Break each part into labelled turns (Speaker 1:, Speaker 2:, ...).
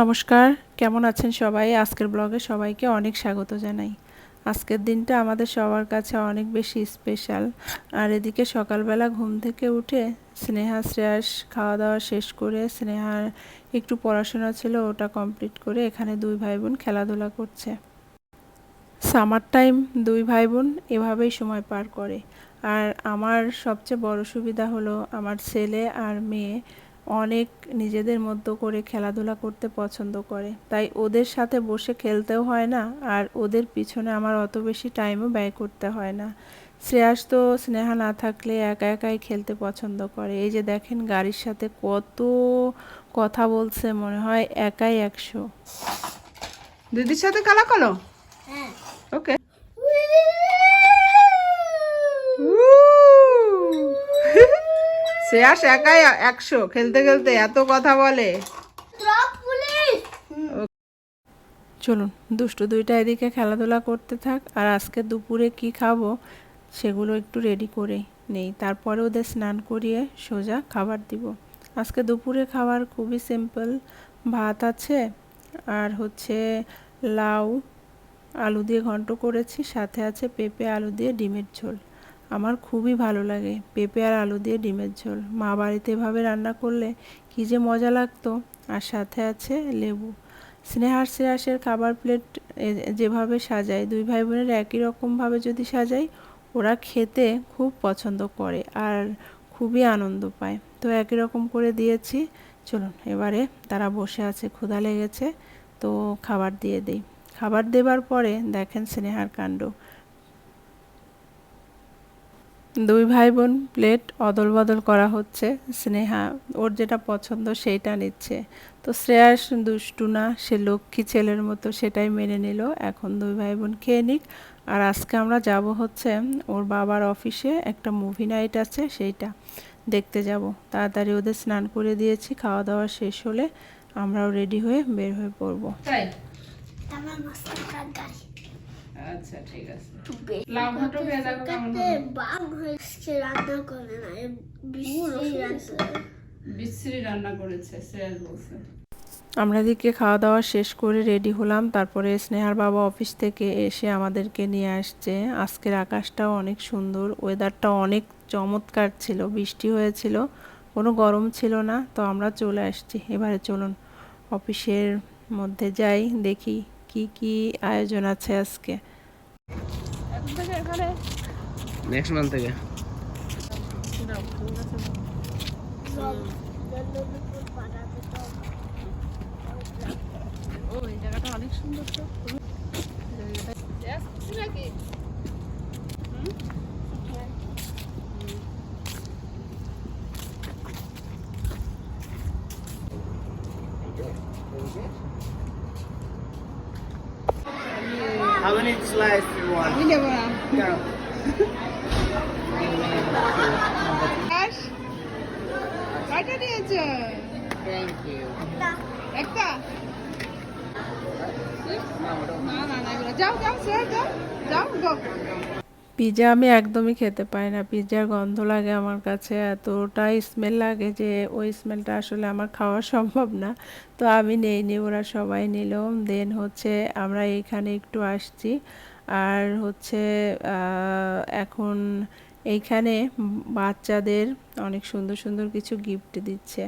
Speaker 1: নমস্কার, কেমন আছেন সবাই? আজকের ব্লগে সবাইকে অনেক স্বাগত জানাই। আজকের দিনটা আমাদের সবার কাছে অনেক বেশি স্পেশাল আর এদিকে সকালবেলা ঘুম থেকে উঠে স্নেহা, শ্রেয়াস খাওয়া দাওয়া শেষ করে স্নেহার একটু পড়াশোনা ছিল, ওটা কমপ্লিট করে এখানে দুই ভাই বোন খেলাধুলা করছে। সামার টাইম দুই ভাই বোন এভাবেই সময় পার করে। আর আমার সবচেয়ে বড় সুবিধা হলো আমার ছেলে আর মেয়ে অনেক নিজেদের মতো করে খেলাধুলা করতে পছন্দ করে। তাই ওদের সাথে বসে খেলতেও হয় না আর ওদের পিছনে আমার অত বেশি টাইমও ব্যয় করতে হয় না। শ্রেয়াস তো স্নেহা না থাকলে একা একাই খেলতে পছন্দ করে। এই যে দেখেন গাড়ির সাথে কত কথা বলছে মনে হয় একাই একশো।
Speaker 2: দিদির সাথে খেলা করো?
Speaker 3: হ্যাঁ।
Speaker 2: ওকে শ্রেয়াস একাই একশো। খেলতে খেলতে এত কথা বলে।
Speaker 1: চলুন দুষ্টু দুইটা এদিকে খেলাধুলা করতে থাক আর আজকে দুপুরে কি খাব সেগুলো একটু রেডি করে নেই। তারপরে ওদের স্নান করিয়ে সোজা খাবার দিব। আজকে দুপুরে খাবার খুবই সিম্পল ভাত আছে আর হচ্ছে লাউ আলু দিয়ে ঘন্ট করেছি সাথে আছে পেঁপে আলু দিয়ে ডিমের ঝোল। আমার খুবই ভালো লাগে। পেঁপে আর আলু দিয়ে ডিমের ঝোল। মা বাড়িতে এভাবে রান্না করলে কী যে মজা লাগতো। আর সাথে আছে লেবু। স্নেহার শ্রেয়াসের খাবার প্লেট যেভাবে সাজায়, দুই ভাই বোনের একই রকমভাবে যদি সাজাই, ওরা খেতে খুব পছন্দ করে আর খুবই আনন্দ পায়। তো একই রকম করে দিয়েছি। চলুন, এবারে তারা বসে আছে, ক্ষুধা লেগেছে, তো খাবার দিয়ে দেই। খাবার দেবার পরে দেখেন স্নেহার কাণ্ড। দুই ভাই বোন প্লেট অদল বদল করা হচ্ছে। স্নেহা ওর যেটা পছন্দ সেইটা নিচ্ছে। তো শ্রেয়াস দুষ্টু না সে লক্ষ্মী ছেলের মতো সেটাই মেনে নিল। এখন দুই ভাই বোন খেয়ে নিক। আর আজকে আমরা যাব হচ্ছে ওর বাবার অফিসে। একটা মুভি নাইট আছে সেইটা। দেখতে যাব। তাড়াতাড়ি ওদের স্নান করে দিয়েছি খাওয়া দাওয়া শেষ হলে আমরাও রেডি হয়ে বের হয়ে পড়ব।
Speaker 2: তাই? আচ্ছা ঠিক আছে। লাউ খেয়ে কেমন।
Speaker 3: বাঘ হয়েছে রান্না করে না বিশ্রী রান্না।
Speaker 2: করেছে শ্রেয়াস বলছে।
Speaker 1: আমরা এদিকে খাওয়া দাওয়া শেষ করে রেডি হলাম। তারপরে স্নেহার বাবা অফিস থেকে এসে আমাদেরকে নিয়ে আসছে। আজকের আকাশটাও অনেক সুন্দর ওয়েদারটা অনেক চমৎকার ছিল বৃষ্টি হয়েছিল কোনো গরম ছিল না। তো আমরা চলে আসছি এবারে চলুন অফিসের মধ্যে যাই দেখি কি কি আয়োজন আছে আজকে?
Speaker 4: নেক্সট মান্থ থেকে।
Speaker 1: ও এই জায়গাটা অনেক সুন্দর তো।
Speaker 4: How many slices do you want?
Speaker 2: আমি দেবো না
Speaker 4: Yeah.
Speaker 2: শ্রেয়াস, কয়টা নিয়েছো
Speaker 4: Thank you.
Speaker 2: একটা না না না এগুলো যাও যাও শ্রেয়াস যাও যাও গো
Speaker 1: Pizza আমি একদমই খেতে পাই না। পিৎজার গন্ধ লাগে আমার কাছে, এতটাই স্মেল লাগে যে ওই স্মেলটা আসলে আমার খাওয়া সম্ভব না। তো আমি নেই নি ওরা সবাই নিল। দেন হচ্ছে আমরা এইখানে একটু আসছি। আর হচ্ছে এখন এইখানে বাচ্চাদের অনেক সুন্দর সুন্দর কিছু গিফট দিচ্ছে।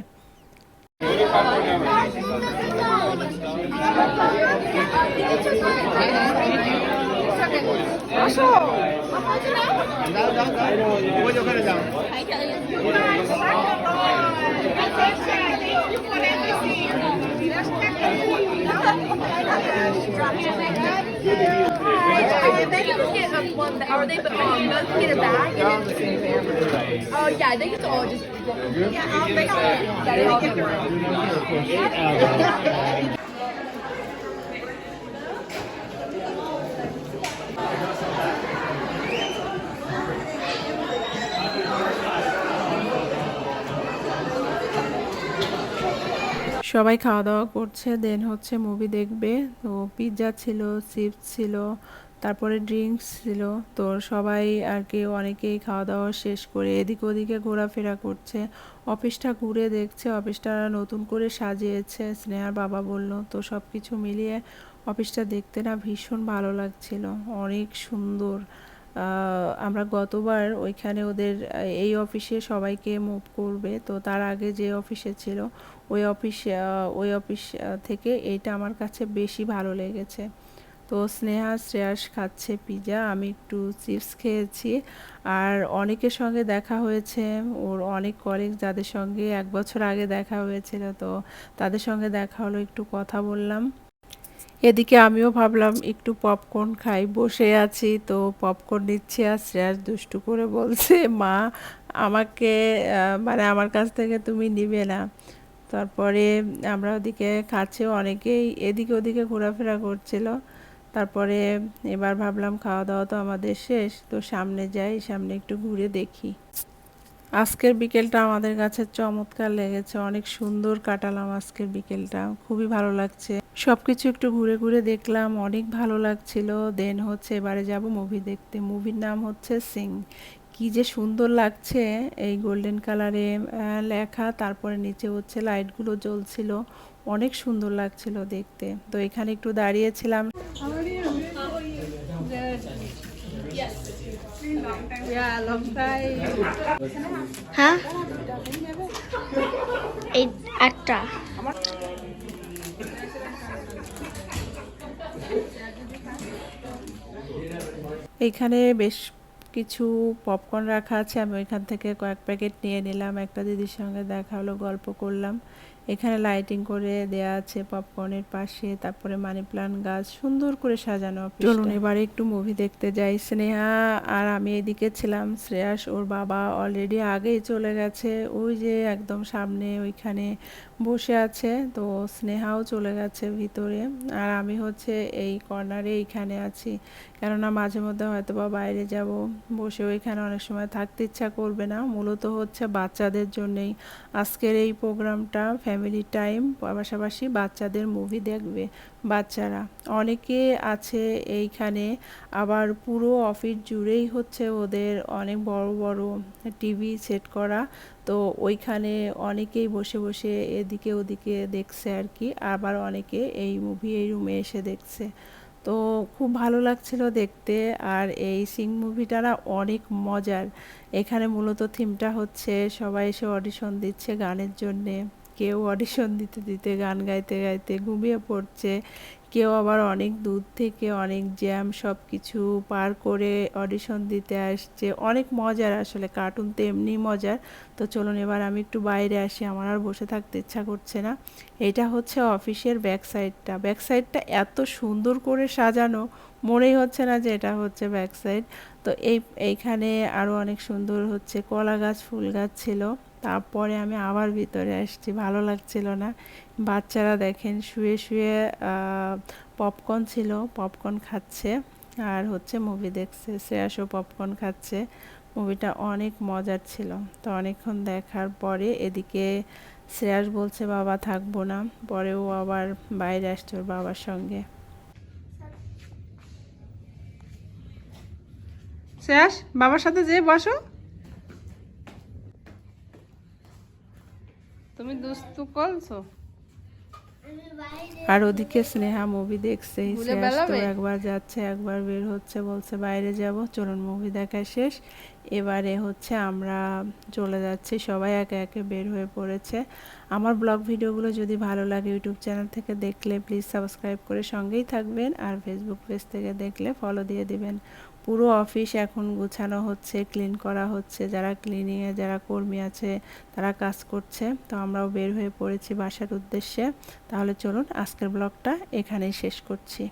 Speaker 4: যাও যাও যাও ওই যে ওখানে যাও
Speaker 5: They can get a one, or they but um, both get a bag. And then, oh yeah, they get to all just. Yeah, I'll make Yeah, they all get their own.
Speaker 1: সবাই খাওয়া দাওয়া করছে দেন হচ্ছে movie দেখবে। তো pizza ছিল chips ছিল, তারপরে ড্রিঙ্কস ছিল। তো সবাই আর কি অনেকেই খাওয়া দাওয়া শেষ করে এদিক ওদিকে ঘোরাফেরা করছে। অফিসটা ঘুরে দেখছে, অফিসটা নতুন করে সাজিয়েছে, স্নেহার বাবা বলল, তো সব কিছু মিলিয়ে অফিসটা দেখতে না ভীষণ ভালো লাগছিল, অনেক সুন্দর। আমরা গতবার ওইখানে ওদের এই অফিসে সবাইকে মুভ করবে। তো তার আগে যে অফিসে ছিল, ওই অফিস ওই অফিস থেকে এইটা আমার কাছে বেশি ভালো লেগেছে। তো স্নেহা, শ্রেয়াস খাচ্ছে পিজা, আমি একটু চিপস খেয়েছি। আর অনেকের সঙ্গে দেখা হয়েছে, ওর অনেক কলিগ যাদের সঙ্গে এক বছর আগে দেখা হয়েছিল, তো তাদের সঙ্গে দেখা হলো, একটু কথা বললাম। এদিকে আমিও ভাবলাম, একটু পপকর্ন খাই বসে আছি তো পপকর্ন নিচ্ছি আর শ্রেয়াস দুষ্টু করে বলছে, মা, আমাকে মানে আমার কাছ থেকে তুমি নিবে না। তারপরে আমরা ওদিকে খাচ্ছি, অনেকেই এদিকে ওদিকে ঘোরাফেরা করছিল। তারপরে এবার ভাবলাম, খাওয়া দাওয়া তো আমাদের শেষ, তো সামনে যাই, সামনে একটু ঘুরে দেখি। আজকের বিকেলটা আমাদের কাছে চমৎকার লেগেছে। অনেক সুন্দর কাটালাম আজকের বিকেলটা। খুবই ভালো লাগছে। সবকিছু একটু ঘুরে ঘুরে দেখলাম। অনেক ভালো লাগছিল। দেন হচ্ছে এবারে যাব মুভি দেখতে। মুভির নাম হচ্ছে সিং কি যে সুন্দর লাগছে এই গোল্ডেন কালারে লেখা। তারপরে নিচে হচ্ছে লাইটগুলো জ্বলছিল। অনেক সুন্দর লাগছিল দেখতে। তো এখানে একটু দাঁড়িয়েছিলাম।
Speaker 3: হ্যাঁ? এই একটা
Speaker 1: এইখানে বেশ কিছু পপকর্ন রাখা আছে, আমি ওইখান থেকে কয়েক প্যাকেট নিয়ে নিলাম, একটা দিদির সঙ্গে দেখা হলো, গল্প করলাম। এখানে লাইটিং করে দেয়া আছে পপকর্নের পাশে, তারপরে মানি প্লান্ট গাছ, সুন্দর করে সাজানো চলুন এবারে একটু মুভি দেখতে যাই। স্নেহা আর আমি এদিকে ছিলাম, শ্রেয়াস ওর বাবা অলরেডি আগেই চলে গেছে, ওই যে একদম সামনে ওইখানে বসে আছে, তো স্নেহাও চলে গেছে ভিতরে। আর আমি হচ্ছে এই কর্নারে এইখানে আছি, কেননা মাঝে মধ্যে হয়তো বা বাইরে যাব। বসে ওইখানে অনেক সময় থাকতে ইচ্ছা করবে না। মূলত হচ্ছে বাচ্চাদের জন্যেই। আজকের এই প্রোগ্রামটা ফ্যামিলি টাইম পাশাপাশি বাচ্চাদের মুভি দেখবে বাচ্চারা। অনেকে আছে এইখানে, আবার পুরো অফিস জুড়েই হচ্ছে ওদের অনেক বড় বড় টিভি সেট করা। তো ওইখানে অনেকেই বসে বসে এদিকে, ওদিকে দেখছে আর কি। আবার অনেকে এই মুভি, এই রুমে এসে দেখছে। তো খুব ভালো লাগছিল দেখতে। আর এই সিং মুভিটারা অনেক মজার। এখানে মূলত থিমটা হচ্ছে সবাই এসে অডিশন দিচ্ছে গানের জন্যে। কেউ অডিশন দিতে দিতে গান গাইতে গাইতে ঘুমিয়ে পড়ছে। কেউ আবার অনেক দূর থেকে অনেক জ্যাম সব কিছু পার করে অডিশন দিতে আসছে। অনেক মজার আসলে কার্টুন তো এমনি মজার। তো চলুন এবার আমি একটু বাইরে আসি, আমার আর বসে থাকতে ইচ্ছা করছে না। এটা হচ্ছে অফিসের ব্যাক সাইডটা ব্যাক সাইডটা এত সুন্দর করে সাজানো মনেই হচ্ছে না যে এটা হচ্ছে ব্যাক সাইড তো এই, এইখানে আরও অনেক সুন্দর হচ্ছে কলা গাছ ফুল গাছ ছিল। তারপরে আমি আবার ভিতরে আসছি, ভালো লাগছিল না। বাচ্চারা দেখেন শুয়ে শুয়ে পপকর্ন ছিল পপকর্ন খাচ্ছে। আর হচ্ছে মুভি দেখছে, শ্রেয়াসও পপকর্ন খাচ্ছে। মুভিটা অনেক মজার ছিল। তো অনেকক্ষণ দেখার পরে এদিকে শ্রেয়াস বলছে, বাবা থাকব না। পরে ও আবার বাইরে আসছে ওর বাবার সঙ্গে।
Speaker 2: শেষ বাবার সাথে যে বসো। তুমি দুস্তু করছ?
Speaker 1: আর ওদিকে স্নেহা মুভি দেখছে? একবার যাচ্ছে একবার বের হচ্ছে বলছে বাইরে যাব চলুন মুভি দেখা শেষ। এবারে হচ্ছে আমরা চলে যাচ্ছি। সবাই একে একে বের হয়ে পড়েছে। আমার ব্লগ ভিডিওগুলো যদি ভালো লাগে ইউটিউব চ্যানেল থেকে দেখলে প্লিজ সাবস্ক্রাইব করে সঙ্গেই থাকবেন আর ফেসবুক পেজ থেকে দেখলে ফলো দিয়ে দিবেন। পুরো অফিস এখন গুছানো হচ্ছে ক্লিন করা হচ্ছে। যারা ক্লিনিংয়ে যারা কর্মী আছে, তারা কাজ করছে। তো আমরাও বের হয়ে পড়েছি বাসার উদ্দেশ্যে। তাহলে চলুন আজকের ব্লগটা এখানেই শেষ করছি।